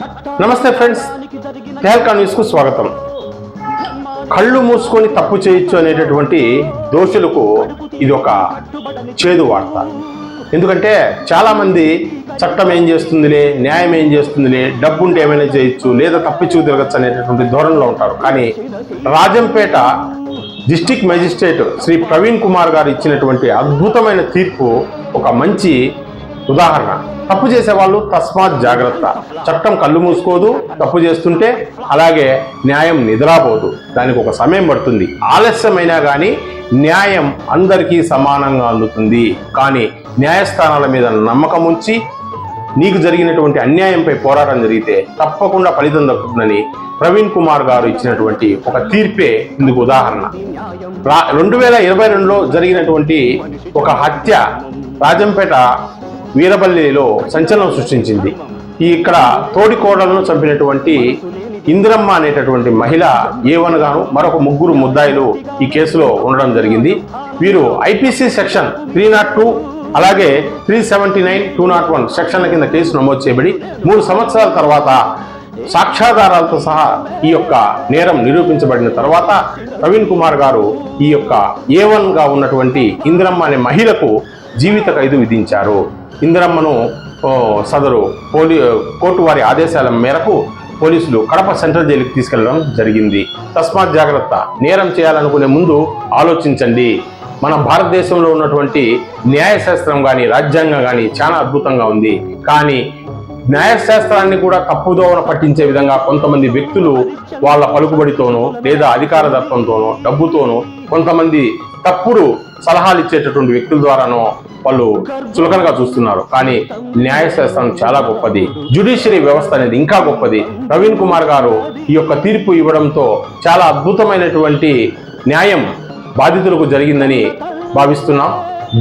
నమస్తే ఫ్రెండ్స్. తేల్కా న్యూస్కు స్వాగతం. కళ్ళు మూసుకొని తప్పు చేయొచ్చు అనేటటువంటి దోషులకు ఇది ఒక చేదు వార్త. ఎందుకంటే చాలామంది చట్టం ఏం చేస్తుందిలే న్యాయం ఏం చేస్తుందిలే డబ్బు ఉంటే ఏమైనా చేయొచ్చు లేదా తప్పించుకు తిరగచ్చు అనేటటువంటి ధోరణిలో ఉంటారు. కానీ రాజంపేట డిస్టిక్ మెజిస్ట్రేట్ శ్రీ ప్రవీణ్ కుమార్ గారు ఇచ్చినటువంటి అద్భుతమైన తీర్పు ఒక మంచి ఉదాహరణ తప్పు చేసే వాళ్ళు తస్మాత్ జాగ్రత్త. చట్టం కళ్ళు మూసుకోదు తప్పు చేస్తుంటే అలాగే న్యాయం నిద్రాపోదు. దానికి ఒక సమయం పడుతుంది. ఆలస్యమైనా కానీ న్యాయం అందరికీ సమానంగా అందుతుంది. కానీ న్యాయస్థానాల మీద నమ్మకం ఉంచి నీకు జరిగినటువంటి అన్యాయంపై పోరాటం జరిగితే తప్పకుండా ఫలితం దక్కుతుందని ప్రవీణ్ కుమార్ గారు ఇచ్చినటువంటి ఒక తీర్పే ఇందుకు ఉదాహరణ. రెండు వేల ఇరవై రెండులో జరిగినటువంటి ఒక హత్య రాజంపేట వీరపల్లిలో సంచలనం సృష్టించింది. ఈ ఇక్కడ తోడి కోడలను చంపినటువంటి ఇందిరమ్మ అనేటటువంటి మహిళ ఏవనగాను మరొక ముగ్గురు ముద్దాయిలు ఈ కేసులో ఉండడం జరిగింది. వీరు IPC section three not two అలాగే three seventy nine two not one సెక్షన్ల కింద కేసు నమోదు చేయబడి మూడు సంవత్సరాల తర్వాత సాక్ష్యాధారాలతో సహా ఈ యొక్క నేరం నిరూపించబడిన తర్వాత ప్రవీణ్ కుమార్ గారు ఈ యొక్క ఏ గా ఉన్నటువంటి ఇందిరమ్మ అనే మహిళకు జీవిత ఖైదు విధించారు. ఇందిరమ్మను సదరు పోలీ కోర్టు వారి ఆదేశాల మేరకు పోలీసులు కడప సెంట్రల్ జైలుకి తీసుకెళ్ళడం జరిగింది. తస్మాత్ జాగ్రత్త నేరం చేయాలనుకునే ముందు ఆలోచించండి. మన భారతదేశంలో ఉన్నటువంటి న్యాయశాస్త్రం కానీ రాజ్యాంగం కానీ చాలా అద్భుతంగా ఉంది. కానీ న్యాయశాస్త్రాన్ని కూడా తప్పుదోవన పట్టించే విధంగా కొంతమంది వ్యక్తులు వాళ్ళ పలుకుబడితోనో లేదా అధికార దత్తంతోనో డబ్బుతోనో కొంతమంది తప్పుడు సలహాలు ఇచ్చేటటువంటి వ్యక్తుల ద్వారానో వాళ్ళు చులకనగా చూస్తున్నారు. కానీ న్యాయశాస్త్రం చాలా గొప్పది. జ్యుడిషియరీ వ్యవస్థ అనేది ఇంకా గొప్పది. ప్రవీణ్ కుమార్ గారు ఈ యొక్క తీర్పు ఇవ్వడంతో చాలా అద్భుతమైనటువంటి న్యాయం బాధితులకు జరిగిందని భావిస్తున్నాం.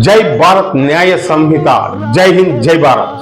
జై భారత్ న్యాయ సంహిత. జై హింద్ జై భారత్.